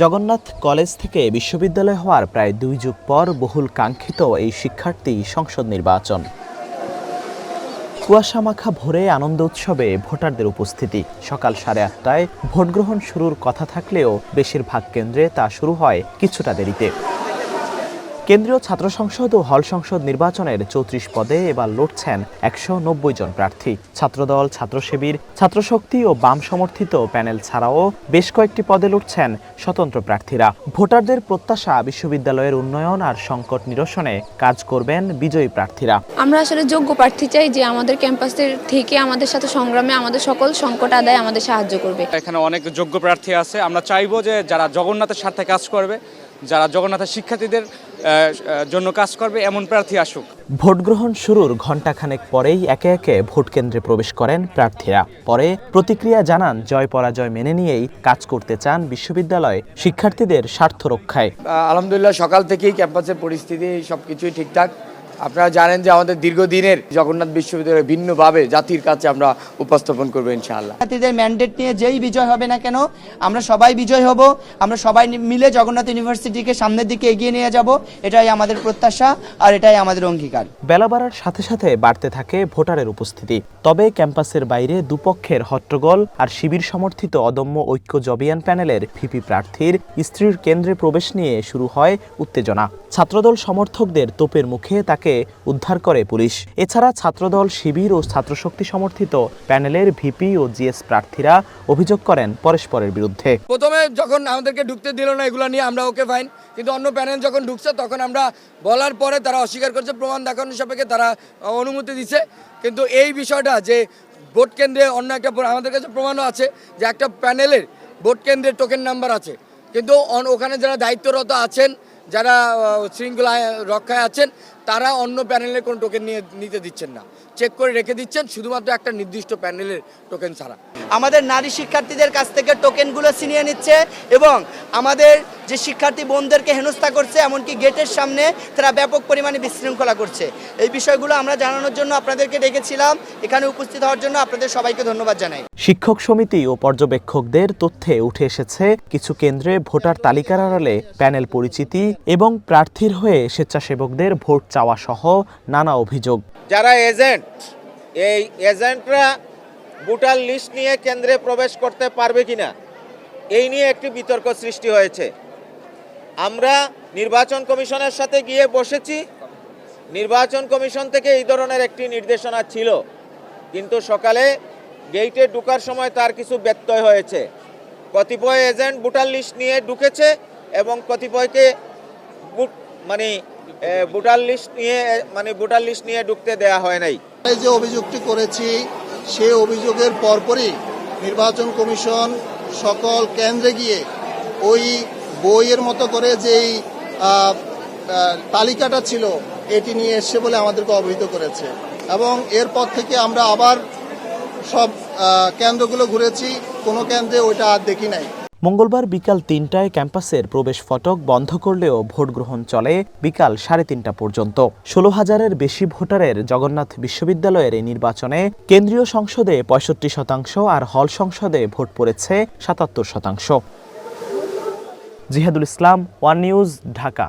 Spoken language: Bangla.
জগন্নাথ কলেজ থেকে বিশ্ববিদ্যালয় হওয়ার প্রায় দুই যুগ পর বহুল কাঙ্ক্ষিত এই শিক্ষার্থী সংসদ নির্বাচন। কুয়াশা মাখা ভোরে আনন্দ উৎসবে ভোটারদের উপস্থিতি। সকাল সাড়ে আটটায় ভোটগ্রহণ শুরুর কথা থাকলেও বেশিরভাগ কেন্দ্রে তা শুরু হয় কিছুটা দেরিতে। কেন্দ্রীয় ছাত্র সংসদ ও হল সংসদ নির্বাচনের চৌত্রিশ পদে এবার লড়ছেন একশো নব্বই জন প্রার্থী। ছাত্রদল ছাত্র শিবির ছাত্রশক্তি ও বাম সমর্থিত প্যানেল ছাড়াও বেশ কয়েকটি পদে লড়ছেন স্বতন্ত্র প্রার্থীরা। ভোটারদের প্রত্যাশা বিশ্ববিদ্যালয়ের উন্নয়ন আর সংকট নিরসনে কাজ করবেন বিজয়ী প্রার্থীরা। আমরা আসলে যোগ্য প্রার্থী চাই যে আমাদের ক্যাম্পাসের থেকে আমাদের সাথে সংগ্রামে আমাদের সকল সংকট আদায় আমাদের সাহায্য করবে। এখানে অনেক যোগ্য প্রার্থী আছে। আমরা চাইব যে যারা জগন্নাথের স্বার্থে কাজ করবে যারা জগন্নাথের শিক্ষার্থীদের জন্য কাজ করবে এমন প্রার্থী আসুক। ভোট গ্রহণ শুরুর ঘণ্টাখানেক পরেই একে একে ভোট কেন্দ্রে প্রবেশ করেন প্রার্থীরা। পরে প্রতিক্রিয়া জানান জয় পরাজয় মেনে নিয়েই কাজ করতে চান বিশ্ববিদ্যালয়ে শিক্ষার্থীদের স্বার্থ রক্ষায়। আলহামদুলিল্লাহ সকাল থেকেই ক্যাম্পাসের পরিস্থিতি সবকিছুই ঠিকঠাক। আপনারা জানেন যে আমাদের দীর্ঘদিনের জগন্নাথ বিশ্ববিদ্যালয় ভিন্নভাবে জাতির কাছে আমরা উপস্থাপন করব ইনশাআল্লাহ। শিক্ষার্থীদের ম্যান্ডেট নিয়ে যেই বিজয় হবে না কেন আমরা সবাই বিজয় হব আমরা সবাই মিলে জগন্নাথ ইউনিভার্সিটিকে সামনের দিকে এগিয়ে নিয়ে যাব এটাই আমাদের প্রত্যাশা আর এটাই আমাদের অঙ্গীকার। বেলা বাড়ার সাথে সাথে বাড়তে থাকে ভোটারের উপস্থিতি। তবে ক্যাম্পাসের বাইরে দুপক্ষের হট্টগোল আর শিবির সমর্থিত অদম্য ঐক্য জবিয়ান প্যানেলের ভিপি প্রার্থীর স্ত্রীর কেন্দ্রে প্রবেশ নিয়ে শুরু হয় উত্তেজনা। ছাত্রদল সমর্থকদের তোপের মুখে তাকে উদ্ধার করে পুলিশ। এছাড়া ছাত্রদল, শিবির ও ছাত্রশক্তি সমর্থিত প্যানেলের ভিপি ও জিএস প্রার্থীরা অভিযোগ করেন পরস্পরের বিরুদ্ধে। প্রথমে যখন আমাদেরকে ঢুকতে দিল না এগুলো নিয়ে, আমরা ওকে ফাইন কিন্তু অন্য প্যানেল যখন ঢুকছে, তখন আমরা বলার পরে তারা অস্বীকার করছে, প্রমাণ দেখানোর সাপেক্ষে তারা অনুমতি দিছে। কিন্তু এই বিষয়টা যে ভোট কেন্দ্রে অন্য একটা আমাদের কাছে প্রমাণও আছে যে একটা প্যানেলের ভোট কেন্দ্রের টোকেন নাম্বার আছে। কিন্তু ওখানে যারা দায়িত্বরত আছেন, যারা শৃঙ্খলা রক্ষায় আছেন তারা অন্য প্যানেলের কোনো টোকেন নিয়ে নিতে দিচ্ছেন না। চেক করে রেখে দিচ্ছেন শুধুমাত্র একটা নির্দিষ্ট প্যানেলের টোকেন ছাড়া। আমাদের নারী শিক্ষার্থীদের কাছ থেকে টোকেনগুলো ছিনিয়ে নিচ্ছে এবং আমাদের যে শিক্ষার্থী বোনদেরকে হেনস্থা করছে এমনকি গেটের সামনে তারা ব্যাপক পরিমাণে বিশৃঙ্খলা করছে। এই বিষয়গুলো আমরা জানানোর জন্য আপনাদেরকে ডেকেছিলাম। এখানে উপস্থিত হওয়ার জন্য আপনাদের সবাইকে ধন্যবাদ জানাই। শিক্ষক সমিতি ও পর্যবেক্ষকদের তথ্যে উঠে এসেছে কিছু কেন্দ্রে ভোটার তালিকার আড়ালে প্যানেল পরিচিতি এবং প্রার্থীর হয়ে স্বেচ্ছাসেবকদের ভোট চাওয়া সহ নানা অভিযোগ। যারা এজেন্ট, এই এজেন্টরা ভোটার লিস্ট নিয়ে কেন্দ্রে প্রবেশ করতে পারবে কিনা, এই নিয়ে একটি বিতর্ক সৃষ্টি হয়েছে। আমরা নির্বাচন কমিশনের সাথে গিয়ে বসেছি। নির্বাচন কমিশন থেকে এই ধরনের একটি নির্দেশনা ছিল। কিন্তু সকালে গেইটে ঢুকার সময় তার কিছু ব্যত্যয় হয়েছে। কতিপয় এজেন্ট ভোটার লিস্ট নিয়ে ঢুকেছে এবং কতিপয়কে মানে ভোটার লিস্ট নিয়ে মানে ভোটার লিস্ট নিয়ে ঢুকতে দেয়া হয় নাই। যে অভিযোগটি করেছি সে অভিযোগের পরপরই নির্বাচন কমিশন সকল কেন্দ্রে গিয়ে ওই বইয়ের মতো করে যেই তালিকাটা ছিল, এটি নিয়ে এসছে বলে আমাদেরকে অবহিত করেছে। এবং এরপর থেকে আমরা আবার সব কেন্দ্রগুলো ঘুরেছি, কোনো কেন্দ্রে ওইটা আর দেখি নাই। মঙ্গলবার বিকাল তিনটায় ক্যাম্পাসের প্রবেশ ফটক বন্ধ করলেও ভোট গ্রহণ চলে বিকাল সাড়ে তিনটা পর্যন্ত। ষোলো হাজারের বেশি ভোটারের জগন্নাথ বিশ্ববিদ্যালয়ের এই নির্বাচনে কেন্দ্রীয় সংসদে পঁয়ষট্টি শতাংশ আর হল সংসদে ভোট পড়েছে সাতাত্তর শতাংশ। Jihadul Islam, one news, Dhaka.